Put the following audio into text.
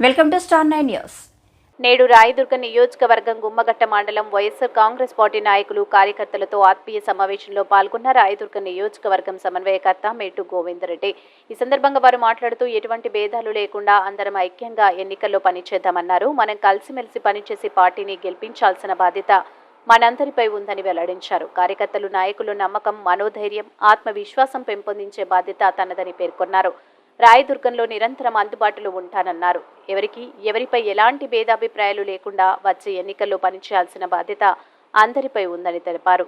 Welcome to star nine news. నేడు రాయదుర్గ నియోజకవర్గం గుమ్మగట్ట మండలం వైఎస్ఆర్ కాంగ్రెస్ పార్టీ నాయకులు కార్యకర్తలతో ఆత్మీయ సమావేశంలో పాల్గొన్న రాయదుర్గ నియోజకవర్గం సమన్వయకర్త మేటు గోవిందరెడ్డి. ఈ సందర్భంగా వారు మాట్లాడుతూ ఎటువంటి భేదాలు లేకుండా అందరం ఐక్యంగా ఎన్నికల్లో పనిచేద్దామన్నారు. మనం కలిసిమెలిసి పనిచేసి పార్టీని గెలిపించాల్సిన బాధ్యత మనందరిపై ఉందని వెల్లడించారు. కార్యకర్తలు నాయకులు నమ్మకం మనోధైర్యం ఆత్మవిశ్వాసం పెంపొందించే బాధ్యత తనదని పేర్కొన్నారు. రాయదుర్గంలో నిరంతరం అందుబాటులో ఉంటానన్నారు. ఎవరికి ఎవరిపై ఎలాంటి భేదాభిప్రాయాలు లేకుండా వచ్చే ఎన్నికల్లో పనిచేయాల్సిన బాధ్యత అందరిపై ఉందని తెలిపారు.